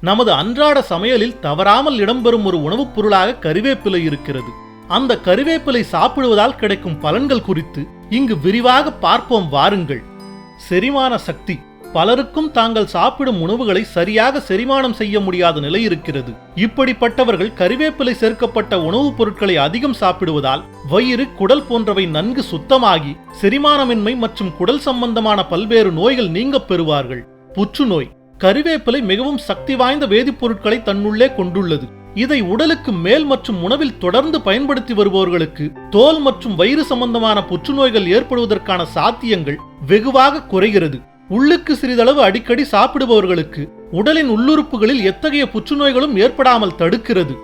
நமது அன்றாட சமையலில் தவறாமல் இடம்பெறும் ஒரு உணவுப் பொருளாக கருவேப்பிலை இருக்கிறது. அந்த கருவேப்பிலை சாப்பிடுவதால் கிடைக்கும் பலன்கள் குறித்து இங்கு விரிவாக பார்ப்போம் வாருங்கள். செரிமான சக்தி. பலருக்கும் தாங்கள் சாப்பிடும் உணவுகளை சரியாக செரிமானம் செய்ய முடியாத நிலை இருக்கிறது. இப்படிப்பட்டவர்கள் கருவேப்பிலை சேர்க்கப்பட்ட உணவுப் பொருட்களை அதிகம் சாப்பிடுவதால் வயிறு குடல் போன்றவை நன்கு சுத்தமாகி செரிமானமின்மை மற்றும் குடல் சம்பந்தமான பல்வேறு நோய்கள் நீங்கப் பெறுவார்கள். புற்றுநோய். கறிவேப்பிலை மிகவும் சக்தி வாய்ந்த வேதிப்பொருட்களை தன்னுள்ளே கொண்டுள்ளது. இதை உடலுக்கு மேல் மற்றும் உணவில் தொடர்ந்து பயன்படுத்தி வருபவர்களுக்கு தோல் மற்றும் வயிறு சம்பந்தமான புற்றுநோய்கள் ஏற்படுவதற்கான சாத்தியங்கள் வெகுவாக குறைகிறது. உள்ளுக்கு சிறிதளவு அடிக்கடி சாப்பிடுபவர்களுக்கு உடலின் உள்ளுறுப்புகளில் எத்தகைய புற்றுநோய்களும் ஏற்படாமல் தடுக்கிறது.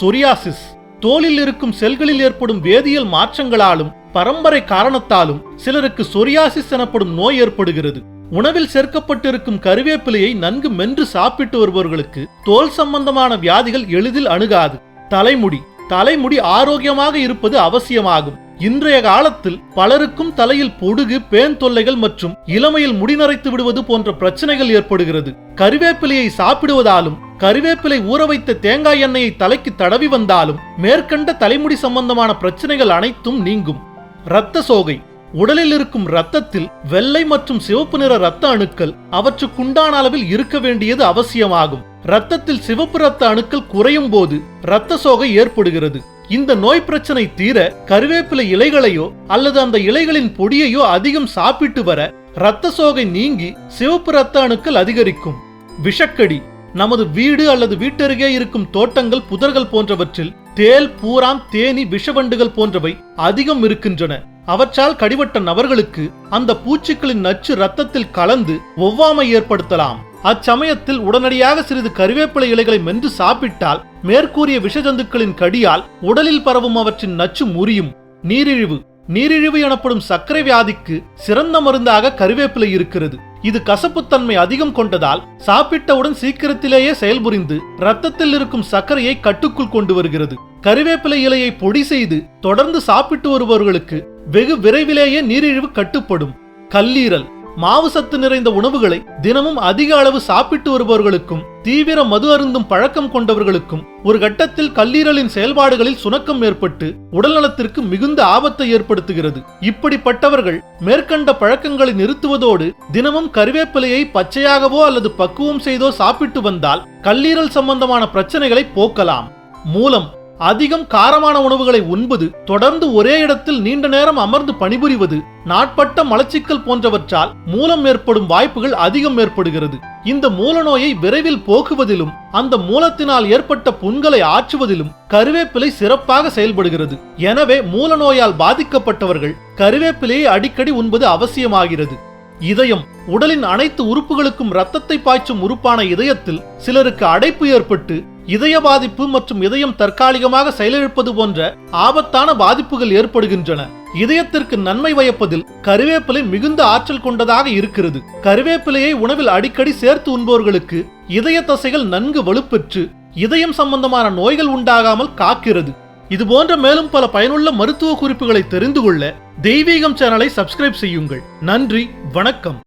சொரியாசிஸ் தோலில் இருக்கும் செல்களில் ஏற்படும் வேதியியல் மாற்றங்களாலும் பரம்பரை காரணத்தாலும் சிலருக்கு சொரியாசிஸ் எனப்படும் நோய் ஏற்படுகிறது. உணவில் சேர்க்கப்பட்டிருக்கும் கருவேப்பிலையை நன்கு மென்று சாப்பிட்டு வருபவர்களுக்கு தோல் சம்பந்தமான வியாதிகள் எளிதில் அணுகாது. தலைமுடி. தலைமுடி ஆரோக்கியமாக இருப்பது அவசியமாகும். இன்றைய காலத்தில் பலருக்கும் தலையில் பொடுகு பேன் தொல்லைகள் மற்றும் இளமையில் முடி நரைத்து விடுவது போன்ற பிரச்சனைகள் ஏற்படுகிறது. கருவேப்பிலையை சாப்பிடுவதாலும் கருவேப்பிலை ஊற வைத்த தேங்காய் எண்ணெயை தலைக்கு தடவி வந்தாலும் மேற்கண்ட தலைமுடி சம்பந்தமான பிரச்சனைகள் அனைத்தும் நீங்கும். இரத்த சோகை. உடலில் இருக்கும் இரத்தத்தில் வெள்ளை மற்றும் சிவப்பு நிற இரத்த அணுக்கள் அவற்றுக்குண்டான அளவில் இருக்க வேண்டியது அவசியமாகும். இரத்தத்தில் சிவப்பு இரத்த அணுக்கள் குறையும் போது இரத்த சோகை ஏற்படுகிறது. இந்த நோய் பிரச்சனை தீர கருவேப்பிலை இலைகளையோ அல்லது அந்த இலைகளின் பொடியையோ அதிகம் சாப்பிட்டு வர இரத்த சோகை நீங்கி சிவப்பு இரத்த அணுக்கள் அதிகரிக்கும். விஷக்கடி நமது வீடு அல்லது வீட்டருகே இருக்கும் தோட்டங்கள் புதர்கள் போன்றவற்றில் தேல் பூராம் தேனி விஷவண்டுகள் போன்றவை அதிகம் இருக்கின்றன. அவற்றால் கடிபட்ட நபர்களுக்கு அந்த பூச்சிகளின் நச்சு ரத்தத்தில் கலந்து ஒவ்வாமை ஏற்படுத்தலாம். அச்சமயத்தில் உடனடியாக சிறிது கருவேப்பிலை இலைகளை மென்று சாப்பிட்டால் மேற்கூறிய விஷஜந்துக்களின் கடியால் உடலில் பரவும் அவற்றின் நச்சு முறியும். நீரிழிவு. நீரிழிவு எனப்படும் சர்க்கரை வியாதிக்கு சிறந்த மருந்தாக கருவேப்பிலை இருக்கிறது. இது கசப்புத்தன்மை அதிகம் கொண்டதால் சாப்பிட்டவுடன் சீக்கிரத்திலேயே செயல்புரிந்து ரத்தத்தில் இருக்கும் சர்க்கரையை கட்டுக்குள் கொண்டு வருகிறது. கருவேப்பிலை இலையை பொடி செய்து தொடர்ந்து சாப்பிட்டு வருபவர்களுக்கு வெகு விரைவிலேயே நீரிழிவு கட்டுப்படும். கல்லீரல் மாவு சத்து நிறைந்த உணவுகளை தினமும் அதிக அளவு சாப்பிட்டு வருபவர்களுக்கும் தீவிர மது அருந்தும் பழக்கம் கொண்டவர்களுக்கும் ஒரு கட்டத்தில் கல்லீரலின் செயல்பாடுகளில் சுணக்கம் ஏற்பட்டு உடல்நலத்திற்கு மிகுந்த ஆபத்தை ஏற்படுத்துகிறது. இப்படிப்பட்டவர்கள் மேற்கண்ட பழக்கங்களை நிறுத்துவதோடு தினமும் கருவேப்பிலையை பச்சையாகவோ அல்லது பக்குவம் செய்தோ சாப்பிட்டு வந்தால் கல்லீரல் சம்பந்தமான பிரச்சனைகளை போக்கலாம். மூலம் அதிகம் காரமான உணவுகளை உண்பது தொடர்ந்து ஒரே இடத்தில் நீண்ட நேரம் அமர்ந்து பணிபுரிவது நாட்பட்ட மலச்சிக்கல் போன்றவற்றால் மூலம் ஏற்படும் வாய்ப்புகள் அதிகம் ஏற்படுகிறது. இந்த மூல நோயை விரைவில் போக்குவதிலும் அந்த மூலத்தினால் ஏற்பட்ட புண்களை ஆற்றுவதிலும் கருவேப்பிலை சிறப்பாக செயல்படுகிறது. எனவே மூல நோயால் பாதிக்கப்பட்டவர்கள் கருவேப்பிலையை அடிக்கடி உண்பது அவசியமாகிறது. இதயம் உடலின் அனைத்து உறுப்புகளுக்கும் ரத்தத்தை பாய்ச்சும் உறுப்பான இதயத்தில் சிலருக்கு அடைப்பு ஏற்பட்டு இதய பாதிப்பு மற்றும் இதயம் தற்காலிகமாக செயலிழப்பது போன்ற ஆபத்தான பாதிப்புகள் ஏற்படுகின்றன. இதயத்திற்கு நன்மை வயப்பதில் கருவேப்பிலை மிகுந்த ஆற்றல் கொண்டதாக இருக்கிறது. கருவேப்பிலையை உணவில் அடிக்கடி சேர்த்து உண்பவர்களுக்கு இதய தசைகள் நன்கு வலுப்பெற்று இதயம் சம்பந்தமான நோய்கள் உண்டாகாமல் காக்கிறது. இது போன்ற மேலும் பல பயனுள்ள மருத்துவ குறிப்புகளை தெரிந்து கொள்ள தெய்வீகம் சேனலை சப்ஸ்கிரைப் செய்யுங்கள். நன்றி வணக்கம்.